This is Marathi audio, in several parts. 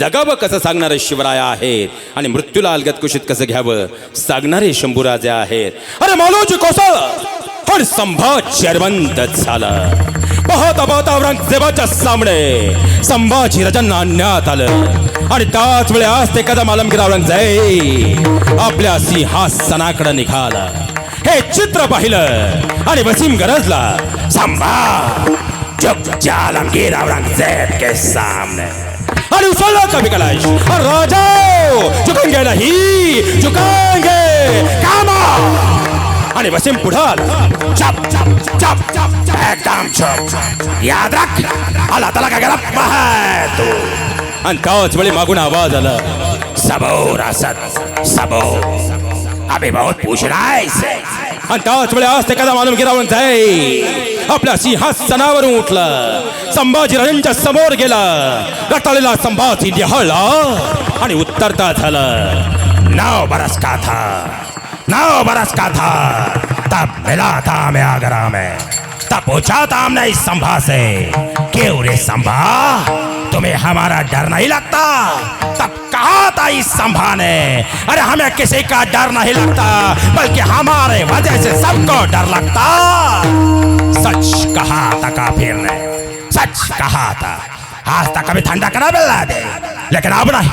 जगावं कसं सांगणारे शिवराया आहेत? आणि मृत्यूला अलगत कुशीत कसं घ्यावं? सांगणारे शंभूराजे आहेत. अरे मालोजी कोसळ! पण संभाजी अरवंत झाला. पाहता पाहता औरंगजेबाच्या सामने संभाजी राजांना आणण्यात आलं. आणि त्याच वेळी आज ते कदम आलमगीर औरंगजेब आपल्या सिंहासनाकडे निघाला. हे चित्र पाहिलं. आणि वसीम गरजला संभा जब जालमगीर औरंगजेब के सामने. आणि उचलला कभी कलाश. और राजा झुकेंगे नहीं झुकेंगे कामा. आणि वसीम पुढं चप चप चप चप एकदम चप याद रख. आला त्याला काय गेला है तू आणि त्याच वेळी मागून आवाज आला. सबोर असत सबोर. अभी बहुत पूछ रहा है इससे आणि त्याच वेळी ते कदा मालूम गिरावून जाई. आपल्या सिंहासनावरून उठलं. संभाजी राजांच्या समोर गेला. रताळलेला संभाजी निहळला आणि उत्तरता झालं. नाव बरस का था नाव बरस का था तब मिला था मैं आगरा में तब पूछा था हमने इस संभा? से क्यों रे संभा तुम्हें हमारा डर नहीं लगता. तब कहा था इस संभा ने? अरे हमें किसी का डर नहीं लगता, बल्कि हमारे वजह से सबको डर लगता। सच कहा था काफिर ने। सच कहा था। आज तक कभी थंडा करा मिळला दे। लेकिन अब नाही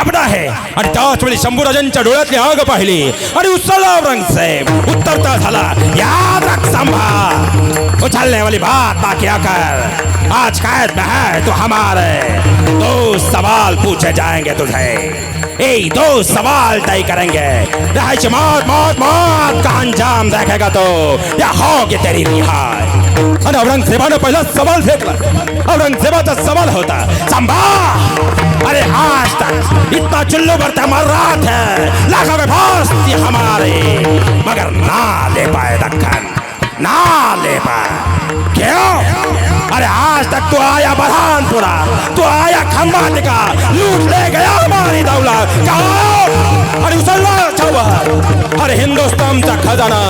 अब नाही। आणि त्याच वेळी शंभूराजांच्या डोळ्यातली आग पाहिली। आणि उसळला औरंगज़ेब उत्तरता झाला। याद रख संभा। उछलने वाली बात बाकी आकर। आज कैद में है तो हमारे दो सवाल पूछे जाएँगे तुझे। ए दो सवाल तय करेंगे। रहायची मौत मौत मौत का अंजाम देखेगा तो या होगी तेरी रिहाई? आणि औरंगजेबानं पहिला सवाल फेकला औरंगजेबाचा सवाल होता, संभा! अरे आज तक इतना चुल्लू भरता मर रहा थे लाखों में हमारे, मगर ना ले पाए दक्कन। ना ले पाए क्यों अरे आज तक तू आया बरहानपुरा तू आया खंभात टिका लूट ले गया हमारी दौलत। अरे आणि उचलला छावा अरे हिंदुस्तानचा खजाना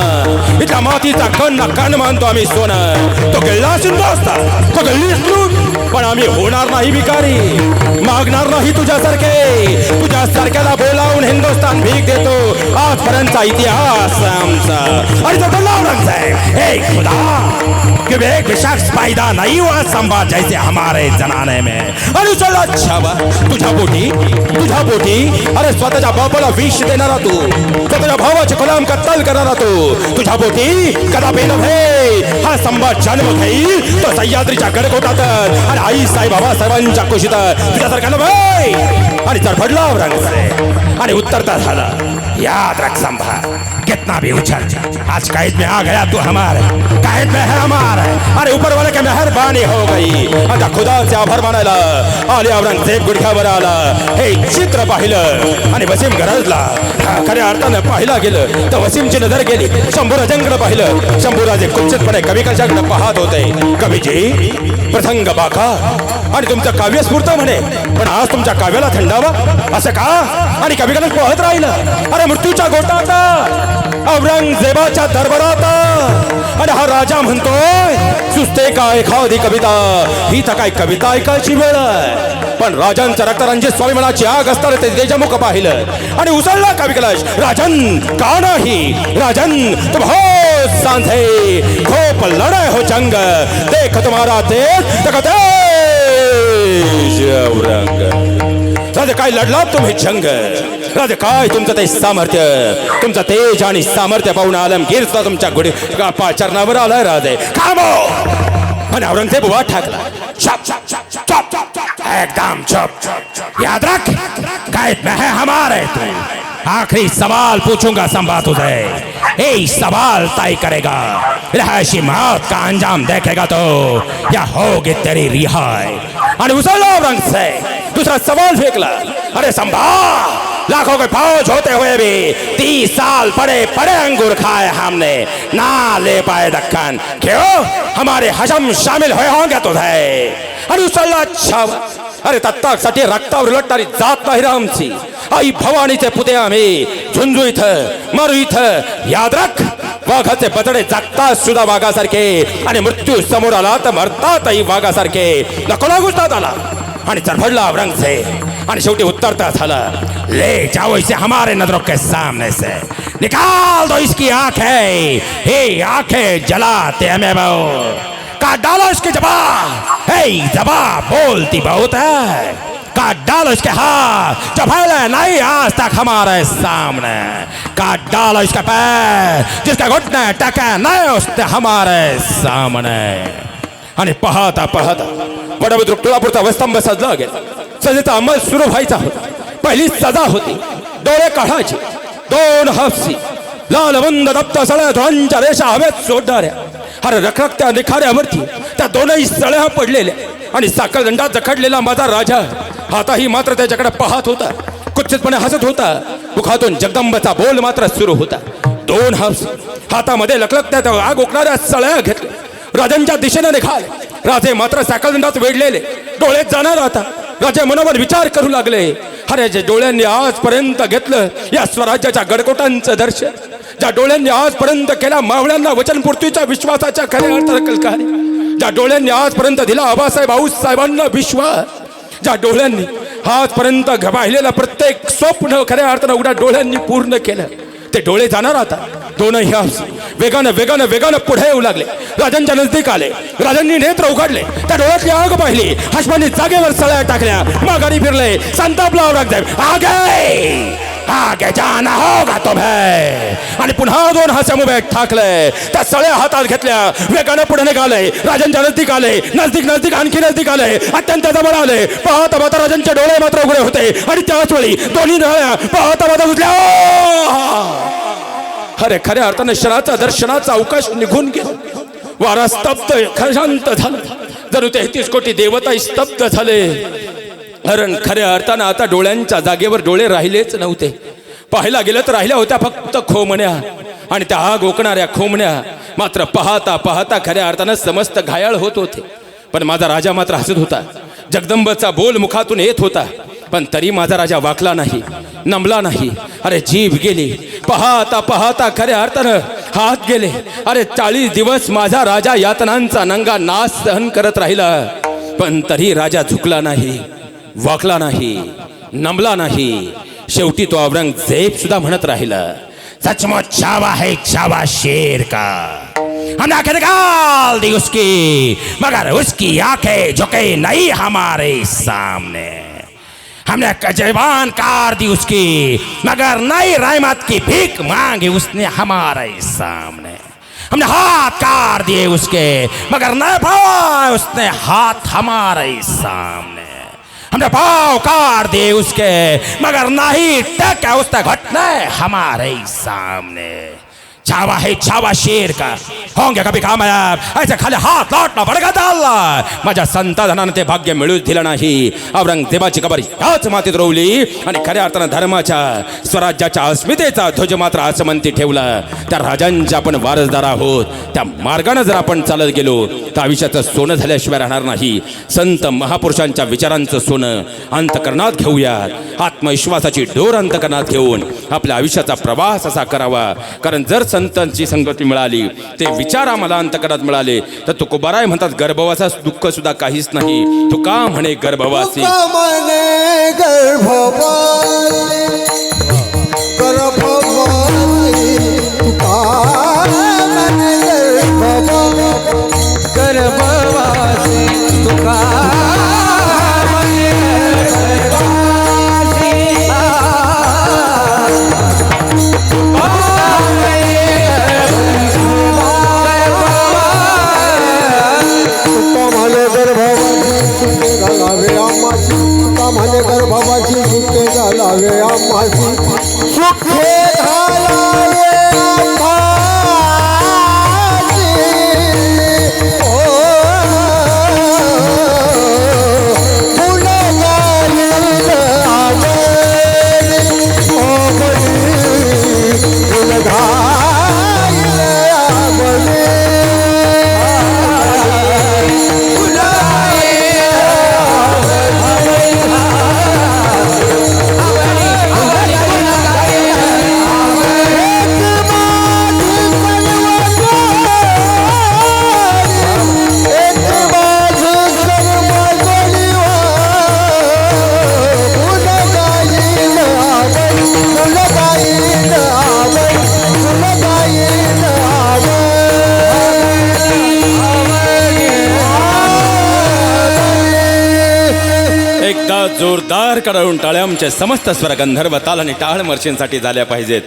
इथला मातीचा कण ना कण मानतो आम्ही सोनं। तो गेला हिंदुस्तान तो गिळलीस लूट पण आम्ही होणार नाही भिकारी मागणार नाही तुझ्यासारखे तुझ्यासारख्याला बोलावून हिंदुस्तान भीक देतो आजपर्यंतचा इतिहास आमचा अरे तो बोलला औरंगजेब हे खुदा कि एक भी शख्स पैदा नहीं हुआ संभा जैसे हमारे जनाने में। अरे चल अच्छा बा। तुझ्या पोटी तुझ्या पोटी अरे स्वतःच्या बापाला विष देणारा तू। स्वतःच्या भावाचे गुलाम कत्तल करणारा तू। तुझ्या पोटी कदापि नव्हे हा? संभा जन्म घेईल तो सह्याद्रीच्या गडकोटात आणि आई साई बाबा सर्वांच्या कुशीत तुझ्यासारखा नव्हे आणि चरफडला रंग आणि उत्तरता झाला। याद रख संभा कितना भी उछल आज कैद में आ गया तू हमारे। कैद में है हमारे। अरे ऊपर वाले के मेहरबानी हो गई। आता खुदा से आभार मानायला आले औरंगजेब गुडघ्यावर आला हे चित्र पाहिलं आणि वसीम गरजला खऱ्या अर्थानं पाहिला गेलं तर वसीमची नजर गेली शंभूराजांकडे पाहिलं. शंभूराजे कुचितपणे कशाकडे पाहत होते. कवीजी प्रसंग बाका आणि तुमचं काव्य स्फूर्त म्हणे पण आज तुमच्या काव्याला थंडावा असं का? आणि कविकाला पाहत राहिलं. अरे मृत्यूच्या गोटात औरंगजेबाच्या दरबारात. आणि हा राजा म्हणतोय सुस्ते का एखादी कविता? ही तर काय कविता ऐकायची वेळ आहे. पण राजांचं रक्तरंजित स्वाभिमानाची आग असताना ते देजमुख पाहिलं. आणि उसळला कवी कलश राजन का नाही? राजन तुम हो सांधे खोप लढाई हो जंग देख तुम्हारा ते औरंग. राजा काय लढला तुम्ही जंग? राजा काय तुमचं ते सामर्थ्य? तुमचं तेज आणि सामर्थ्य पाहून आलमगीर सुद्धा तुमच्या गुढी चरणावर आलाय राजे. खामो आणि औरंगजेब वाट ठाकला चप चप चप चप एकदम चुप याद रख. कैद में है हमारे तू. आखिरी सवाल पूछूंगा संभा तुझे. यही सवाल तय करेगा। रहायशी मौत का अंजाम देखेगा तो या होगी तेरी रिहाई। आणि उसळला रंग से। दूसरा सवाल फेंकला। अरे संभा! लाखों के फौज होते हुए भी तीस साल पड़े पड़े अंगूर खाए हमने। ना ले पाए दक्कन। क्यों? हमारे हजम शामिल हुए होंगे तुझे अरे उसळला अच्छा। अरे तत्तासाठी रक्तावर लटणारी जात नाही रे आमची आई भवानीचे पुते आम्ही झुंजू इथं मरू इथं याद रख वाघाचे बतडे जगतात सुद्धा वाघासारखे आणि मृत्यू समोर आला तर मरतातही वाघासारखे नको लागूच आला। आणि चरफडला औरंगज़ेब आणि शेवटी उत्तरता झालं. ले, जाओ इसे हमारे नज़रों के सामने से. निकाल दो इसकी आँखें. हे आँखें जलाते हमें बहुत काट डालो इसकी जबा हे जबा बोलती बहुत है. काट डालो इसके हाथ. जो फैले नहीं, आज तक हमारे सामने. काट डालो इसके पैर. जिसके घुटने टके नहीं, उसने हमारे सामने. आणि पाहता पाहता. वडबुद्रुक तुळापूरचा वस्तंभ सजला गेला सजेचा अंमल सुरू व्हायचा होता। पहिली सजा होती। डोळे काढायची दोन हापसी लालबंद दप्त सळ्या धुळांच्या रेषा हवेत सोडणाऱ्या अरे रखरखत्या निखाऱ्यावरती त्या दोनही सळ्या पडलेल्या। आणि साखळदंडात जखडलेला माझा राजा। हाताही मात्र त्याच्याकडे पाहत होता। कुत्सितपणे हसत होता। मुखातून जगदंबाचा बोल मात्र सुरू होता। दोन हापसी हातामध्ये लखलखत्या त्या आग ओकणाऱ्या सळ्या घेतल्या। राजांच्या दिशेने निघाले। राजे मात्र साखळदंडात वेढलेले. डोळ्यात जाणार आता. राजे मनोमन विचार करू लागले. अरे जे डोळ्यांनी आजपर्यंत घेतलं या स्वराज्याच्या गडकोटांचं दर्शन. ज्या डोळ्यांनी आजपर्यंत केला मावळ्यांना वचनपूर्तीच्या विश्वासाच्या खऱ्या अर्थानं कलकारी ज्या डोळ्यांनी आजपर्यंत दिला आबासाहेब आऊसाहेबांना विश्वास. ज्या डोळ्यांनी आजपर्यंत पाहिलेलं प्रत्येक स्वप्न खऱ्या अर्थानं उघड्या डोळ्यांनी पूर्ण केलं. ते डोळे जाणार आता. दोनही हास वेगानं वेगानं वेगानं पुढे येऊ लागले. राजांच्या नजदीक आले. राजांनी नेत्र उघडले. त्या डोळ्यातली आग पाहिली. हसमानी जागेवर सळ्या टाकल्या. माघारी फिरले. संतापला औरंगजेब आगे! आगे जाना होगा तुम्हें। आणि पुन्हा दोन हास्या उभे ठाकले। त्या सळ्या हातात घेतल्या वेगानं पुढे निघाले राजांच्या नजदीक आले नजदीक नजदीक आणखी नजदीक आले अत्यंत जवळ आले पाहता पाहता राजांचे डोळे मात्र उघडे होते. आणि त्याच वेळी दोन्ही डोळ्या पाहता पाहता उठल्या अरे खऱ्या अर्थानं क्षणाचा दर्शनाचा अवकाश निघून गेला. वारा स्तब्ध खशांत झाला. जणू तेहतीस कोटी देवता स्तब्ध झाले. कारण खऱ्या अर्थानं आता डोळ्यांच्या जागेवर डोळे राहिलेच नव्हते. पाहायला गेलं तर राहिल्या होत्या फक्त खोमण्या. आणि त्या आग ओकणाऱ्या खोमण्या मात्र पाहता पाहता खऱ्या अर्थानं समस्त घायाळ होत होते. पण माझा राजा मात्र हसत होता. जगदंबचा बोल मुखातून येत होता. पण तरी माझा राजा वाकला नाही नमला नाही. अरे जीभ गेली. पाहता पाहता खऱ्या अर्थानं हात गेले. अरे चाळीस दिवस माझा राजा यातनांचा नंगा नाश सहन करत राहिला. पण तरी राजा झुकला नाही. वाकला नाही नमला नाही. शेवटी तो औरंगजेब सुद्धा म्हणत राहिला सचमुच छावा है छावा शेर का? हमने आंखें निकाल दी उसकी मगर उसकी आंखें झुके नहीं हमारे सामने। हमने कजबान कार दी उसकी मगर नई रहमत की भीख मांगी उसने हमारे सामने। हमने हाथ कार दिए उसके मगर न पाए उसने हाथ हमारे सामने। हमने पाव कार दिए उसके मगर नहीं टका उसने घटना हमारे सामने। छावा है छावा शेर का। होंगे कभी कामयाब। ऐसे खाली हात लाटणं पडगा चालला माझ्या संताधनानं ते भाग्य मिळूच दिलं नाही। औरंगजेबाची कबर ह्याच मातीत रोवली आणि खऱ्या अर्थानं धर्माच्या स्वराज्याच्या अस्मितेचा ध्वज मात्र आसमंती ठेवला. त्या राजांच्या आपण वारसदार आहोत. त्या मार्गानं जर आपण चालत गेलो तर आयुष्याचं सोनं झाल्याशिवाय राहणार नाही. संत महापुरुषांच्या विचारांचं सोनं अंतकरणात घेऊयात. आत्मविश्वासाची डोर अंतकरणात घेऊन आपल्या आयुष्याचा प्रवास असा करावा. कारण जर संतांची संगती मिळाली ते विचार आम्हाला अंतकरात मिळाले. तर तुकोबाराय म्हणतात गर्भवासा दुःख सुद्धा काहीच नाही. तू का तुका म्हणे गर्भवासी गर्भवासी. जोरदार कडळून टाळ्या आमच्या समस्त स्वर गंधर्व ताल आणि टाळ मर्षींसाठी झाल्या पाहिजेत.